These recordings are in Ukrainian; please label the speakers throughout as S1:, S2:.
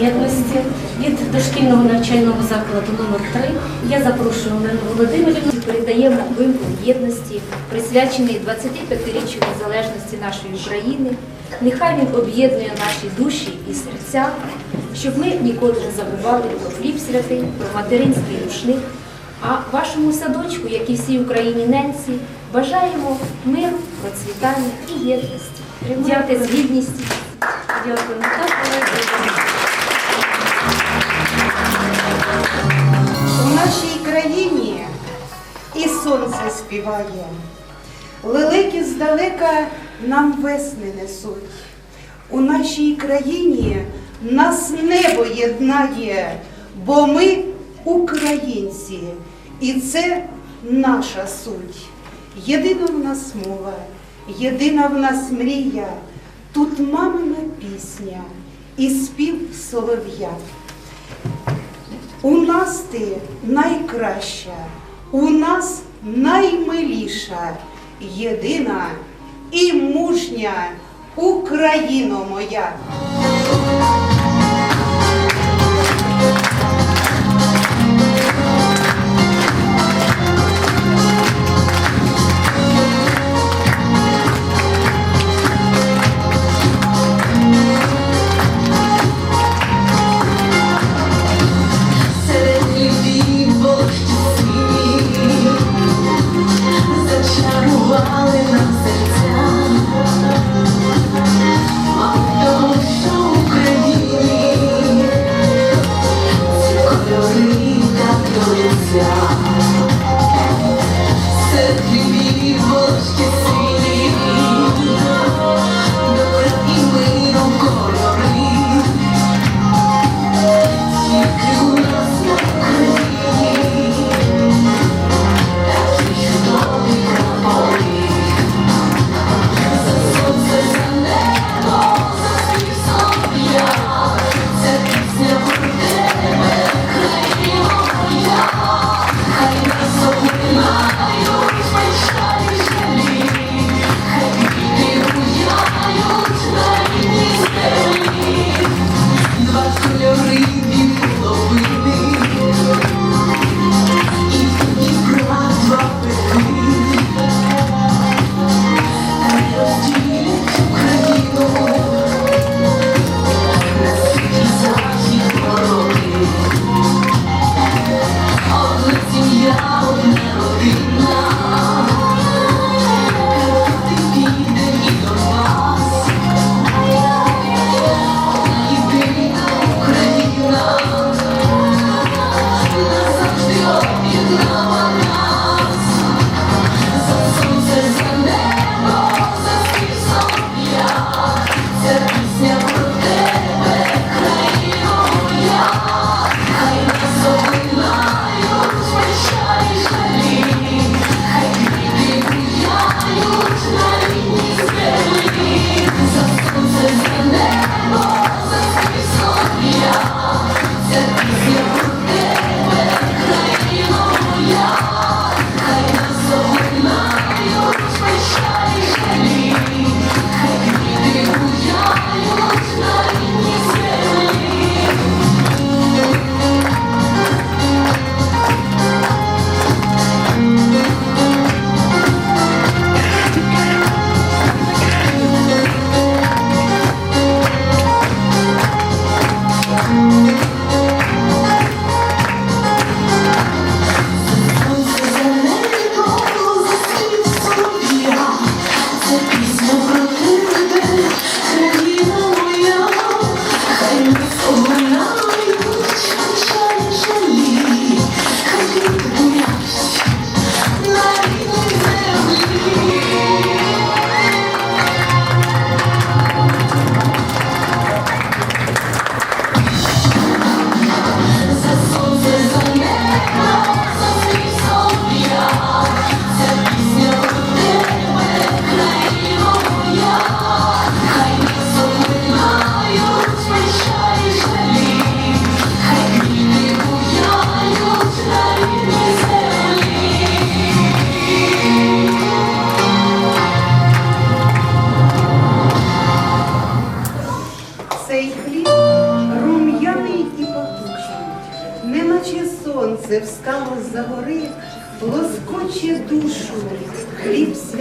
S1: єдності від дошкільного навчального закладу номер 3 Я запрошую Олену Володимирівну.
S2: Передаємо вимкнення єдності, присвячений 25-річчю незалежності нашої України. Нехай він об'єднує наші душі і серця, щоб ми ніколи не забували про хліб святий, про материнський рушник. А вашому садочку, як і всій Україні ненці, бажаємо миру, процвітання і єдності. Дякую з гідністю.
S1: Дякую.
S3: Нашій країні і сонце співає, лелеки здалека нам весни несуть. У нашій країні нас небо єднає, бо ми українці, і це наша суть. Єдина в нас мова, єдина в нас мрія, тут мамина пісня і спів солов'я. У нас ти найкраща, у нас наймиліша, єдина і мужня Україно моя.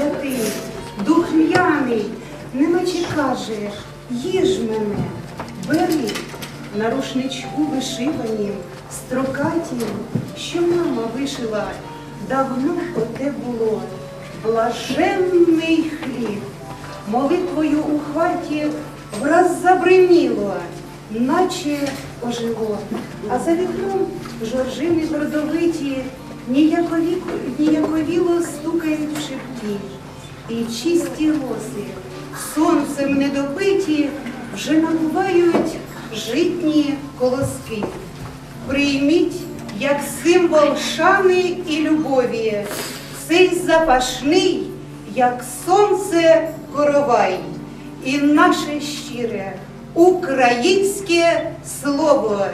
S4: Святий, духм'яний, неначе каже, їж мене, бери. На рушничку вишиванім, строкатім, що мама вишила, давно оте було, блаженний хліб, молитвою у хаті враз забриміло, наче ожило, а за вікном жоржини ніякові, ніяковіло стукають в і чисті роси, сонцем недопиті, вже набувають житні колоски. Прийміть як символ шани і любові, цей запашний, як сонце коровай, і наше щире українське слово,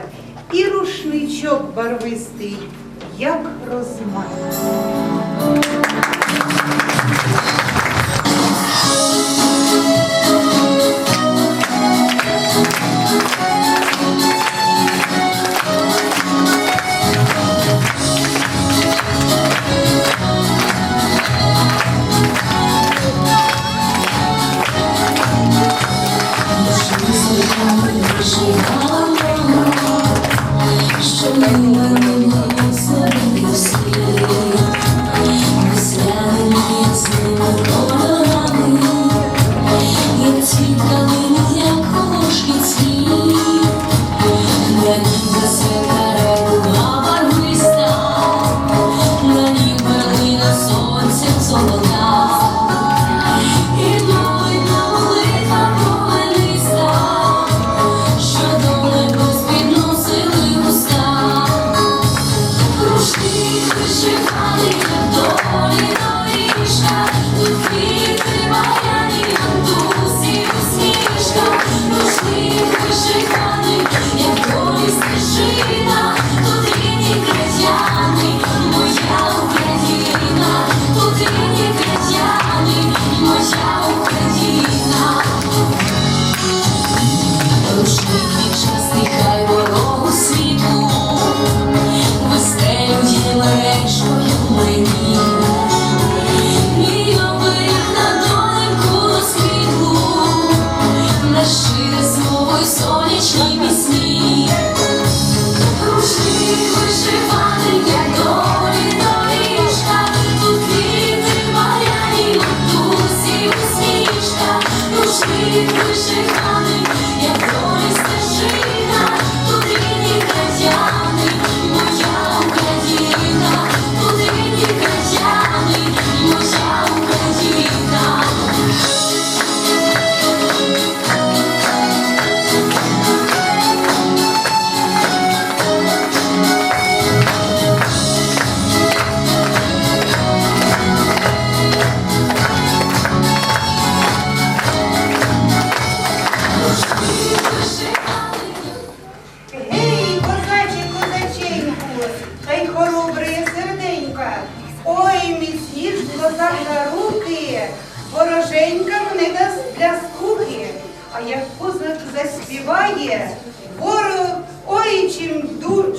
S4: і рушничок барвистий, як розмай.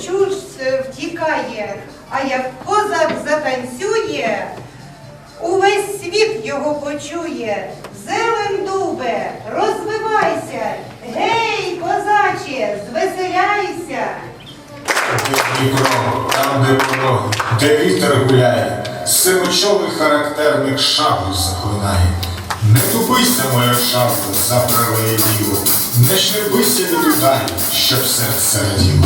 S4: Чуж е, втікає. А як козак затанцює, увесь світ його почує. Зелен дубе, розвивайся, гей, козаче, звеселяйся.
S5: Там, де пороги, де вітер гуляє, сивочолий характерник шаблю захлинає. Не тупися, моя шабло, за праве діло, не шнебися від ударів, щоб серце раділо.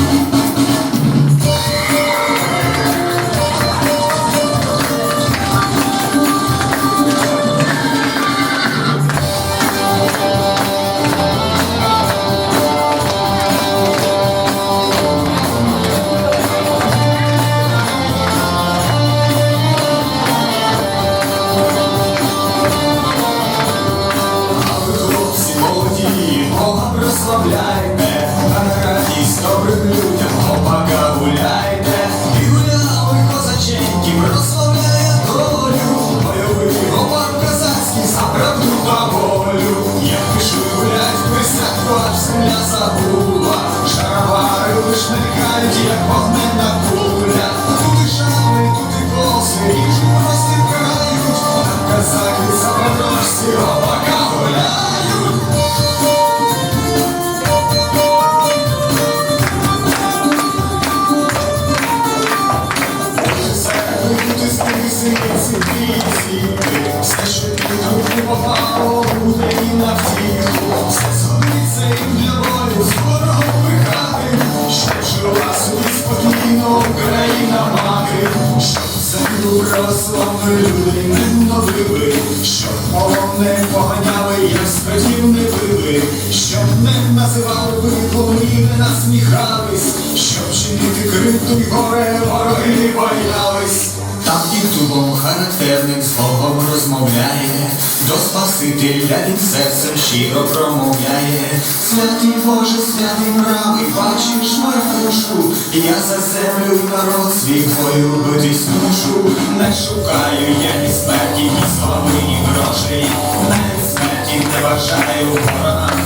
S5: Люди не новили, щоб полон не поганяли, як скотів не били, щоб не називали бидлом і не насміхались, щоб чинити криту й горе вороги боялись. Там титулом характерним словом розмовляє, до Спасителя він серцем щиро промовляє. Святий Боже, святий мравий, бачиш маркушку, я за землю народ свій бою битись мушу. Не шукаю я ні смерті, ні слави, ні грошей, навіть смерті не бажаю ворогам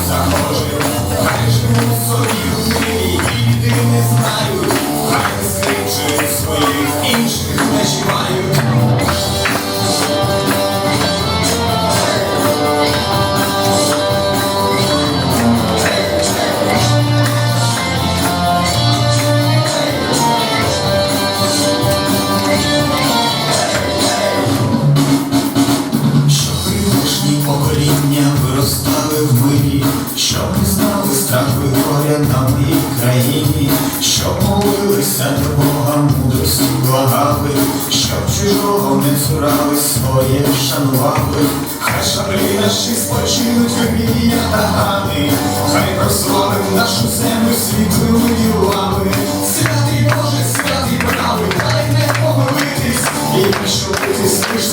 S5: чужого не цурали, своє шанували, хай шаблі наші спочинуть виміння та гани, хай прославим нашу землю світлими ділами, святий Боже, святий правий, дай не помилитись, і битись, лиш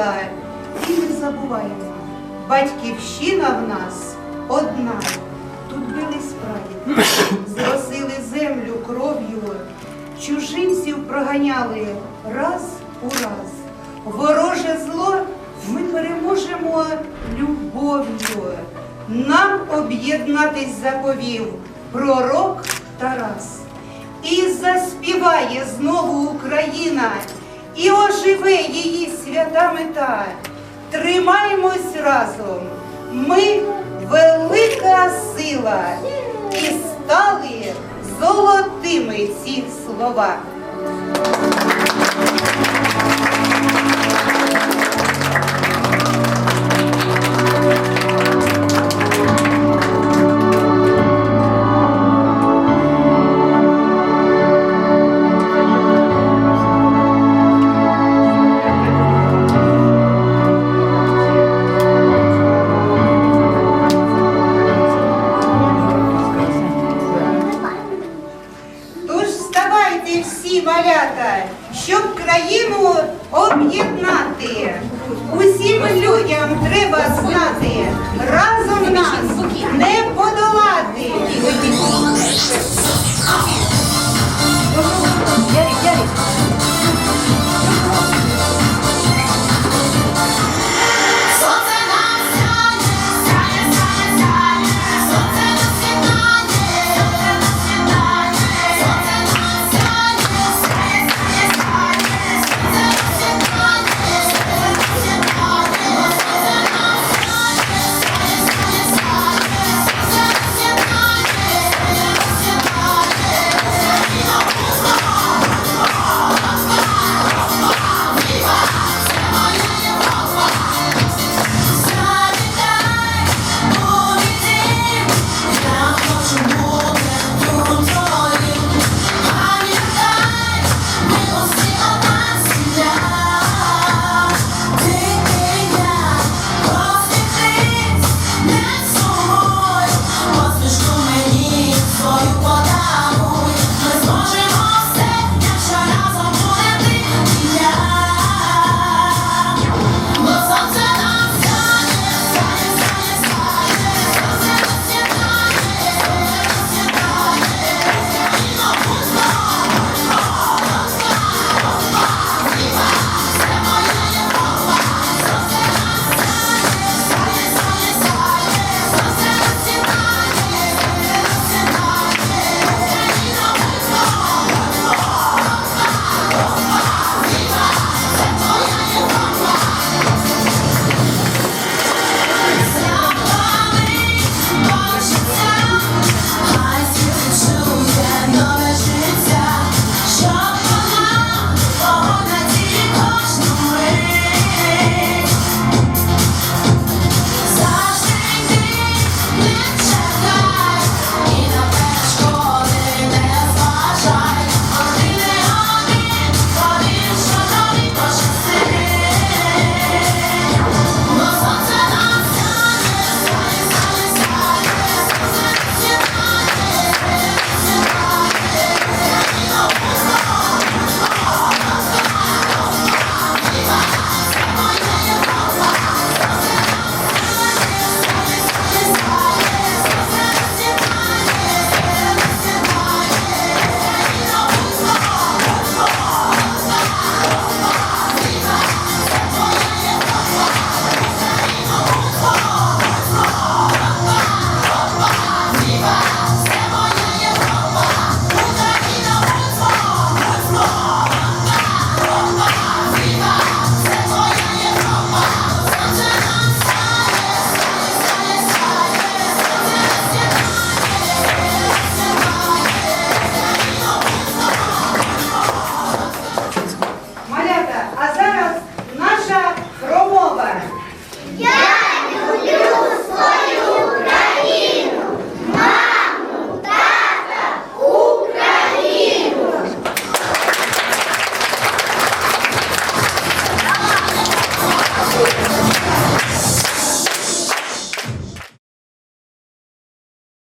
S3: сила. І не забуваємо, батьківщина в нас одна. Тут бились прадіди, зросили землю кров'ю, чужинців проганяли раз у раз. Вороже зло ми переможемо любов'ю. Нам об'єднатись заповів пророк Тарас. І заспіває знову Україна, і оживе її свята мета. Тримаймось разом, ми велика сила, і стали золотими ці слова. країну об'єднати. Усім людям треба знати, разом нас не подолати. Ярик, Ярик.